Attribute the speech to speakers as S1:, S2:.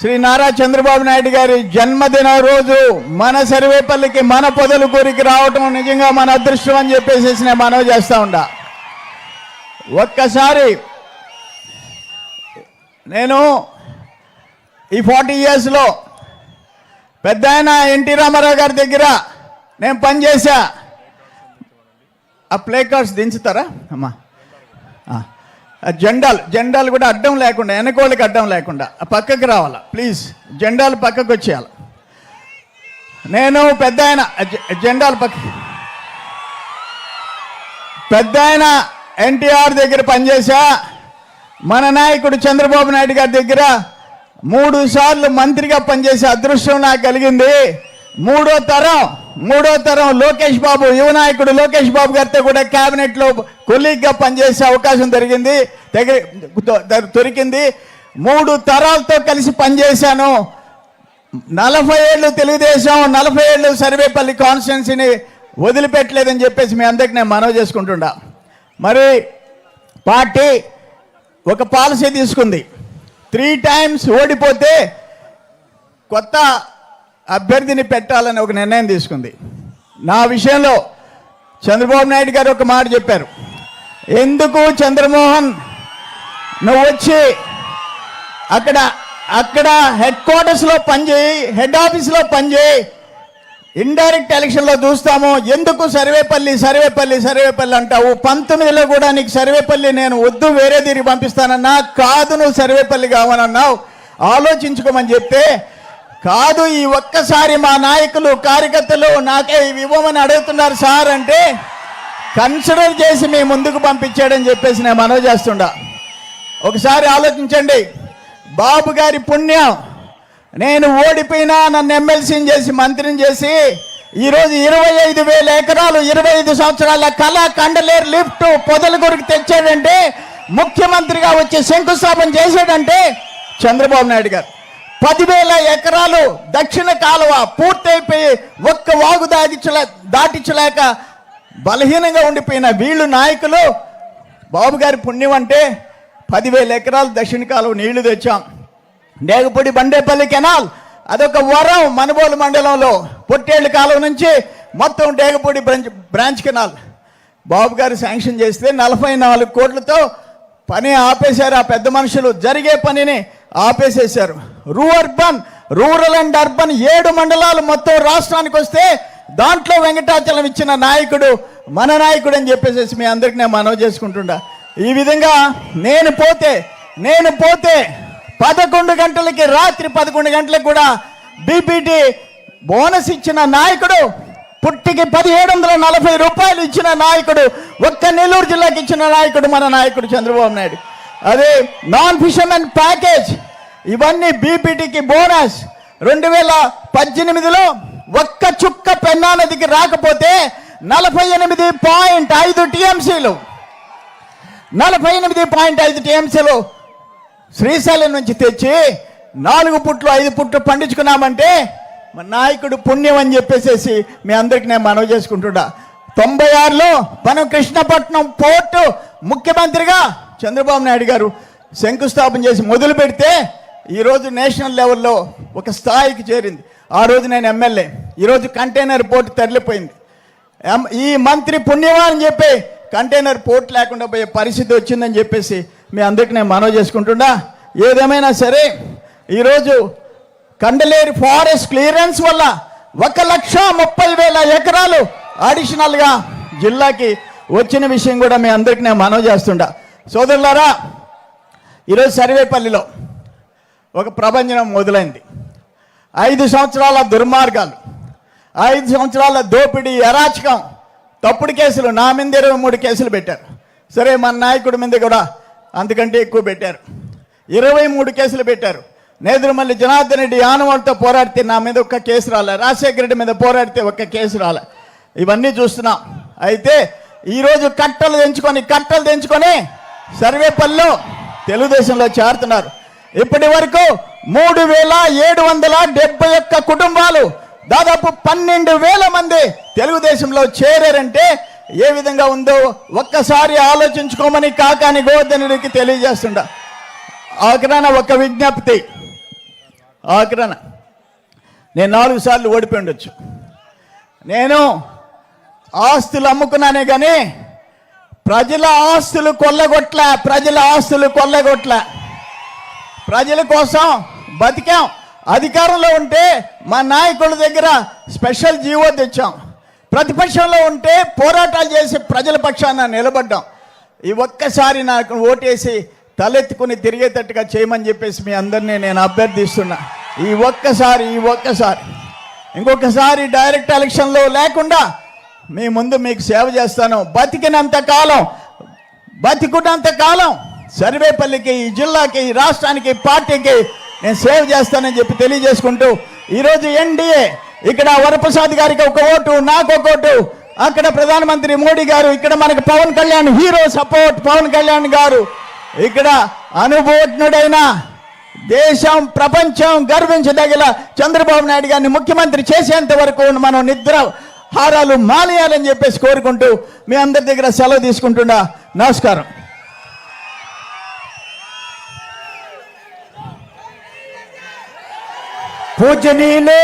S1: శ్రీ నారా చంద్రబాబు నాయుడు గారి జన్మదిన రోజు మన సర్వేపల్లికి మన పొదలు కోరికి రావటం నిజంగా మన అదృష్టం అని చెప్పేసి నేను మనవి చేస్తా ఉండా. ఒక్కసారి నేను ఈ ఫార్టీ ఇయర్స్లో పెద్ద ఆయన ఎన్టీ రామారావు గారి దగ్గర నేను పనిచేశా ఆ ప్లే కార్డ్స్ దించుతారా? అమ్మా. జెండాలు జెండాలు కూడా అడ్డం లేకుండా వెనకోళ్ళకి అడ్డం లేకుండా ఆ పక్కకి రావాలా? ప్లీజ్ జెండాలు పక్కకు వచ్చేయాలి? నేను పెద్ద ఆయన జెండాలు పక్క పెద్ద ఆయన ఎన్టీఆర్ దగ్గర పనిచేశా మన నాయకుడు చంద్రబాబు నాయుడు గారి దగ్గర మూడు సార్లు మంత్రిగా పనిచేసే అదృష్టం నాకు కలిగింది. మూడో తరం మూడో తరం లోకేష్ బాబు యువ నాయకుడు లోకేష్ బాబు గారితో కూడా కేబినెట్లో కొలీగ్గా పనిచేసే అవకాశం జరిగింది దగ్గర దొరికింది. మూడు తరాలతో కలిసి పనిచేశాను. నలభై ఏళ్ళు తెలుగుదేశం నలభై ఏళ్ళు సర్వేపల్లి కాన్స్టిట్యున్సీని వదిలిపెట్టలేదని చెప్పేసి మీ అందరికి నేను మనవి చేసుకుంటుండా. మరి పార్టీ ఒక పాలసీ తీసుకుంది. త్రీ టైమ్స్ ఓడిపోతే కొత్త అభ్యర్థిని పెట్టాలని ఒక నిర్ణయం తీసుకుంది. నా విషయంలో చంద్రబాబు నాయుడు గారు ఒక మాట చెప్పారు. ఎందుకు చంద్రమోహన్ నువ్వు వచ్చి అక్కడ అక్కడ హెడ్ క్వార్టర్స్లో పనిచేయి హెడ్ ఆఫీస్లో పనిచేయి ఇండైరెక్ట్ ఎలక్షన్లో చూస్తాము. ఎందుకు సర్వేపల్లి సర్వేపల్లి సర్వేపల్లి అంటావు? పంతొమ్మిదిలో కూడా నీకు సర్వేపల్లి నేను వద్దు వేరే తిరిగి పంపిస్తానన్నా. కాదు నువ్వు సర్వేపల్లి కావాలన్నావు. ఆలోచించుకోమని చెప్తే కాదు ఈ ఒక్కసారి మా నాయకులు కార్యకర్తలు నాకే ఇవి ఇవ్వమని అడుగుతున్నారు సార్ అంటే కన్సిడర్ చేసి మీ ముందుకు పంపించాడని చెప్పేసి నేను మనవి చేస్తుండా. ఒకసారి ఆలోచించండి. బాబు గారి పుణ్యం. నేను ఓడిపోయినా నన్ను ఎమ్మెల్సీని చేసి మంత్రిని చేసి ఈరోజు ఇరవై ఐదు వేల ఎకరాలు ఇరవై ఐదు సంవత్సరాల కళ కండలేరు లిఫ్ట్ పొదల కొరకు తెచ్చాడంటే ముఖ్యమంత్రిగా వచ్చి శంకుస్థాపన చేశాడంటే చంద్రబాబు నాయుడు గారు. పదివేల ఎకరాలు దక్షిణ కాలువ పూర్తయిపోయి ఒక్క వాగు దాటించలే దాటించలేక బలహీనంగా ఉండిపోయిన వీళ్ళు నాయకులు బాబు గారి పుణ్యం అంటే పదివేల ఎకరాలు దక్షిణ కాలువ నీళ్ళు తెచ్చాం. నేగపూడి బండేపల్లి కెనాల్ అదొక వరం మనబోలు మండలంలో పొట్టేళ్ళు కాలువ నుంచి మొత్తం Degapudi branch branch canal. Babu garu sanction చేస్తే నలభై నాలుగు కోట్లతో పని ఆపేశారు ఆ పెద్ద మనుషులు. జరిగే పనిని ఆపేసేశారు. రూ అర్బన్ రూరల్ అండ్ అర్బన్ ఏడు మండలాలు మొత్తం రాష్ట్రానికి వస్తే దాంట్లో వెంకటాచలం ఇచ్చిన నాయకుడు మన నాయకుడు అని చెప్పేసి మీ అందరికి నేను మనవి చేసుకుంటుండా. ఈ విధంగా నేను పోతే నేను పోతే పదకొండు గంటలకి రాత్రి పదకొండు గంటలకు కూడా బీపీటీ బోనస్ ఇచ్చిన నాయకుడు పుట్టికి పదిహేడు వందల నలభై రూపాయలు ఇచ్చిన నాయకుడు ఒక్క నెల్లూరు జిల్లాకి ఇచ్చిన నాయకుడు మన నాయకుడు చంద్రబాబు నాయుడు. అదే నాన్ ఫిషర్మెన్ ప్యాకేజ్ ఇవన్నీ బీపీటీకి బోనస్. రెండు వేల పద్దెనిమిదిలో ఒక్క చుక్క పెన్నా నదికి రాకపోతే నలభై ఎనిమిది పాయింట్ ఐదు టీఎంసీలు. నలభై ఎనిమిది పాయింట్ ఐదు టీఎంసీలు శ్రీశైలం నుంచి తెచ్చి నాలుగు పుట్లు ఐదు పుట్లు పండించుకున్నామంటే నాయకుడు పుణ్యం అని చెప్పేసేసి మీ అందరికి నేను మనవి చేసుకుంటున్నా. తొంభై ఆరులో మనం కృష్ణపట్నం పోర్టు ముఖ్యమంత్రిగా చంద్రబాబు నాయుడు గారు శంకుస్థాపన చేసి మొదలు పెడితే ఈరోజు నేషనల్ లెవెల్లో ఒక స్థాయికి చేరింది. ఆ రోజు నేను ఎమ్మెల్యే. ఈరోజు కంటైనర్ పోర్టు తరలిపోయింది. ఈ మంత్రి పుణ్యమా అని చెప్పి కంటైనర్ పోర్ట్ లేకుండా పోయే పరిస్థితి వచ్చిందని చెప్పేసి మీ అందరికి నేను మనవి చేసుకుంటున్నా. ఏదేమైనా సరే ఈరోజు కండలేరు ఫారెస్ట్ క్లియరెన్స్ వల్ల ఒక లక్ష ముప్పై వేల ఎకరాలు అడిషనల్గా జిల్లాకి వచ్చిన విషయం కూడా మీ అందరికీ నేను మనవి చేస్తుంటా. సోదరులారా ఈరోజు సర్వేపల్లిలో ఒక ప్రభంజనం మొదలైంది. ఐదు సంవత్సరాల దుర్మార్గాలు ఐదు సంవత్సరాల దోపిడీ అరాచకం తప్పుడు కేసులు నా మీద ఇరవై మూడు కేసులు పెట్టారు. సరే మన నాయకుడి మీద కూడా అందుకంటే ఎక్కువ పెట్టారు. ఇరవై మూడు కేసులు పెట్టారు. నేదురుమల్లి జనార్దన్ రెడ్డి ఆనవాళ్ళతో పోరాడితే నా మీద ఒక్క కేసు రాలే. రాజశేఖర రెడ్డి మీద పోరాడితే ఒక్క కేసు రాలే. ఇవన్నీ చూస్తున్నాం. అయితే ఈరోజు కట్టలు తెంచుకొని కట్టలు తెంచుకొని సర్వేపల్లిలో తెలుగుదేశంలో చేరుతున్నారు. ఇప్పటి వరకు మూడు వేల ఏడు వందల డెబ్బై ఒక్క కుటుంబాలు దాదాపు పన్నెండు వేల మంది తెలుగుదేశంలో చేరారంటే ఏ విధంగా ఉందో ఒక్కసారి ఆలోచించుకోమని కాకాని గోవర్ధనుడికి తెలియజేస్తుండ. ఆఖరాన ఒక విజ్ఞప్తి. ఆఖరణ నేను నాలుగు సార్లు ఓడిపోయి ఉండొచ్చు. నేను ఆస్తులు అమ్ముకున్నానే కానీ ప్రజల ఆస్తులు కొల్లగొట్ల ప్రజల ఆస్తులు కొల్లగొట్ల. ప్రజల కోసం బతికాం. అధికారంలో ఉంటే మా నాయకుల దగ్గర స్పెషల్ జీవో తెచ్చాం. ప్రతిపక్షంలో ఉంటే పోరాటాలు చేసి ప్రజల పక్షాన నిలబడ్డాం. ఈ ఒక్కసారి నాకు ఓటేసి తలెత్తుకుని తిరిగేటట్టుగా చేయమని చెప్పేసి మీ అందరినీ నేను అభ్యర్థిస్తున్నా. ఈ ఒక్కసారి ఈ ఒక్కసారి. ఇంకొకసారి డైరెక్ట్ ఎలక్షన్లో లేకుండా మీ ముందు మీకు సేవ చేస్తాను. బతికినంత కాలం బతికున్నంత కాలం సర్వేపల్లికి ఈ జిల్లాకి ఈ రాష్ట్రానికి పార్టీకి నేను సేవ్ చేస్తానని చెప్పి తెలియజేసుకుంటూ ఈరోజు ఎన్డీఏ ఇక్కడ వరప్రసాద్ గారికి ఒక ఓటు నాకు ఒక ఓటు. అక్కడ ప్రధానమంత్రి మోడీ గారు ఇక్కడ మనకు పవన్ కళ్యాణ్ హీరో సపోర్ట్. పవన్ కళ్యాణ్ గారు ఇక్కడ అనుభవజ్ఞుడైన దేశం ప్రపంచం గర్వించదగిన చంద్రబాబు నాయుడు గారిని ముఖ్యమంత్రి చేసేంత వరకు మనం నిద్ర హారాలు మానేయాలని చెప్పేసి కోరుకుంటూ మీ అందరి దగ్గర సెలవు తీసుకుంటున్నా. నమస్కారం.
S2: పూజనీయులు